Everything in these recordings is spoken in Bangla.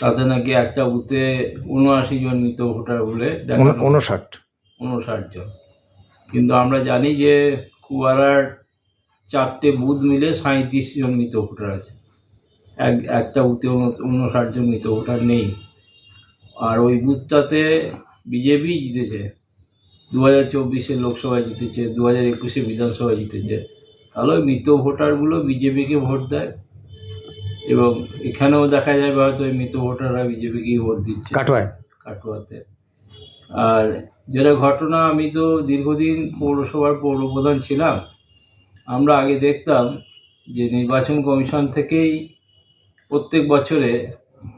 তাতে নাকি একটা বুথে উনআশি জন মৃত ভোটার বলে উনষাট। উনষাট জন। কিন্তু আমরা জানি যে কুয়ারার চারটে বুথ মিলে সাঁত্রিশ জন মৃত ভোটার আছে। এক একটা বুথে উন- উনষাট জন মৃত ভোটার নেই। আর ওই বুথটাতে বিজেপি জিতেছে দু হাজার চব্বিশে লোকসভায় জিতেছে দু হাজার একুশে বিধানসভায় জিতেছে। তাহলে ওই মৃত ভোটারগুলো বিজেপিকে ভোট দেয়। এবং এখানেও দেখা যাবে হয়তো মৃত ভোটাররা বিজেপিকেই ভোট দিচ্ছে। কাটোয়ায়? কাটোয়াতে। আর যেটা ঘটনা আমি তো দীর্ঘদিন পৌরসভার পৌরপ্রধান ছিলাম। আমরা আগে দেখতাম যে নির্বাচন কমিশন থেকেই প্রত্যেক বছরে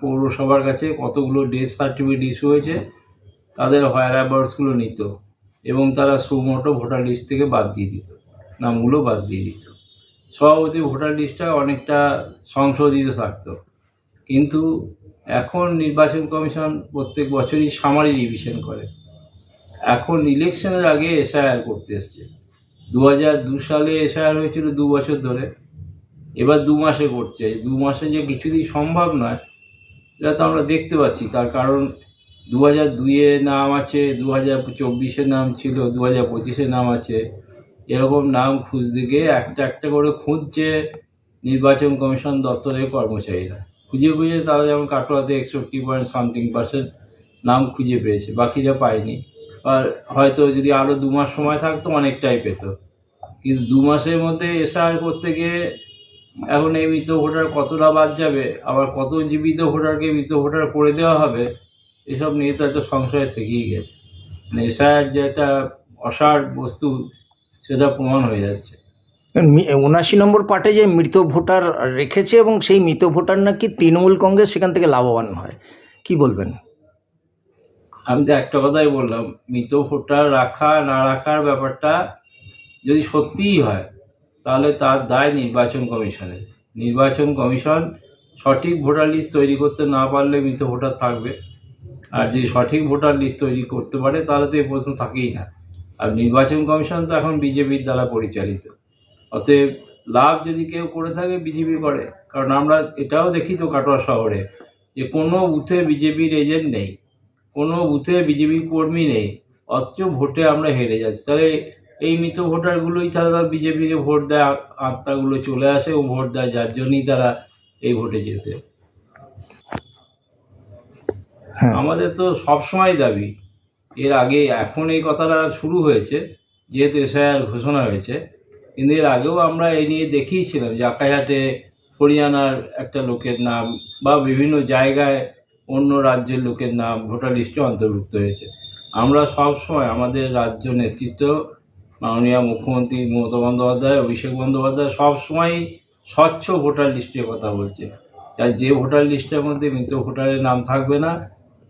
পৌরসভার কাছে কতগুলো ডেথ সার্টিফিকেট ইস্যু হয়েছে তাদের হায়ার অ্যাবার্ডসগুলো নিত এবং তারা সুমোটো ভোটার লিস্ট থেকে বাদ দিয়ে দিত নামগুলো বাদ দিয়ে দিত। সভাপতি ভোটার লিস্টটা অনেকটা সংশোধিত থাকতো। কিন্তু এখন নির্বাচন কমিশন প্রত্যেক বছরই সামারি রিভিশন করে। এখন ইলেকশনের আগে এসআইআর করতে এসছে। দু হাজার দু সালে এসআইআর হয়েছিল দু বছর ধরে। এবার দু মাসে করছে। দু মাসে যে কিছুতেই সম্ভব নয় এটা তো আমরা দেখতে পাচ্ছি। তার কারণ দু হাজার দুইয়ে নাম আছে দু হাজার চব্বিশে নাম ছিল দু হাজার পঁচিশে নাম আছে। এরকম নাম খুঁজতে গিয়ে একটা একটা করে খুঁজছে নির্বাচন কমিশন দপ্তরের কর্মচারীরা। খুঁজে খুঁজে তারা যেমন কাটোয়াতে একষট্টি পয়েন্ট সামথিং পার্সেন্ট নাম খুঁজে পেয়েছে, বাকিরা পায়নি। আর হয়তো যদি আরও দু মাস সময় থাকতো, অনেকটাই পেত। কিন্তু দু মাসের মধ্যে এসআর করতে গিয়ে এখন এই মৃত ভোটার কতটা বাদ যাবে, আবার কত জীবিত ভোটারকে মৃত ভোটার করে দেওয়া হবে, এসব নিয়ে তো একটা সংশয় থেকেই গেছে। মানে এসআর যে একটা অসার বস্তু সেটা প্রমাণ হয়ে যাচ্ছে। উনাশি নম্বর পার্টে যে মৃত ভোটার রেখেছে এবং সেই মৃত ভোটার নাকি তৃণমূল কংগ্রেস সেখান থেকে লাভবান হয়। কি বলবেন? আমি তো একটা কথাই বললাম মৃত ভোটার রাখা না রাখার ব্যাপারটা যদি সত্যিই হয় তাহলে তার দায় নির্বাচন কমিশনের। নির্বাচন কমিশন সঠিক ভোটার লিস্ট তৈরি করতে না পারলে মৃত ভোটার থাকবে। আর যদি সঠিক ভোটার লিস্ট তৈরি করতে পারে তাহলে তো এই প্রশ্ন থাকেই না। আর নির্বাচন কমিশন তো এখন বিজেপির দ্বারা পরিচালিত। অতএব লাভ যদি কেউ করে থাকে বিজেপি করে। কারণ আমরা এটাও দেখি তো কাটোয়া শহরে যে কোনো বুথে বিজেপির এজেন্ট নেই কোনো বুথে বিজেপি কর্মী নেই অথচ ভোটে আমরা হেরে যাচ্ছি। তাহলে এই মৃত ভোটারগুলোই তারা বিজেপিকে ভোট দেয় আত্মাগুলো চলে আসে ও ভোট দেয় যার জন্যই তারা এই ভোটে যেতে হ্যাঁ। আমাদের তো সবসময় দাবি এর আগে এখন এই কথাটা শুরু হয়েছে, যেহেতু এসআইআর ঘোষণা হয়েছে, কিন্তু এর আগেও আমরা এই নিয়ে দেখিয়েছিলাম যে আকাইহাটে হরিয়ানার একটা লোকের নাম বা বিভিন্ন জায়গায় অন্য রাজ্যের লোকের নাম ভোটার লিস্টে অন্তর্ভুক্ত হয়েছে। আমরা সব সময় আমাদের রাজ্য নেতৃত্ব, মাননীয় মুখ্যমন্ত্রী মমতা বন্দ্যোপাধ্যায়, অভিষেক বন্দ্যোপাধ্যায় সব সময় স্বচ্ছ ভোটার লিস্টের কথা বলছে। যে ভোটার লিস্টের মধ্যে মৃত ভোটারের নাম থাকবে না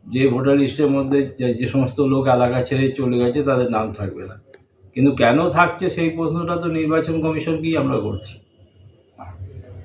যে ভোটার লিস্টের মধ্যে যে সমস্ত লোক এলাকা ছেড়ে চলে গেছে, তাদের নাম থাকবে না। কিন্তু কেন থাকছে সেই প্রশ্নটা তো নির্বাচন কমিশনকেই আমরা করছি।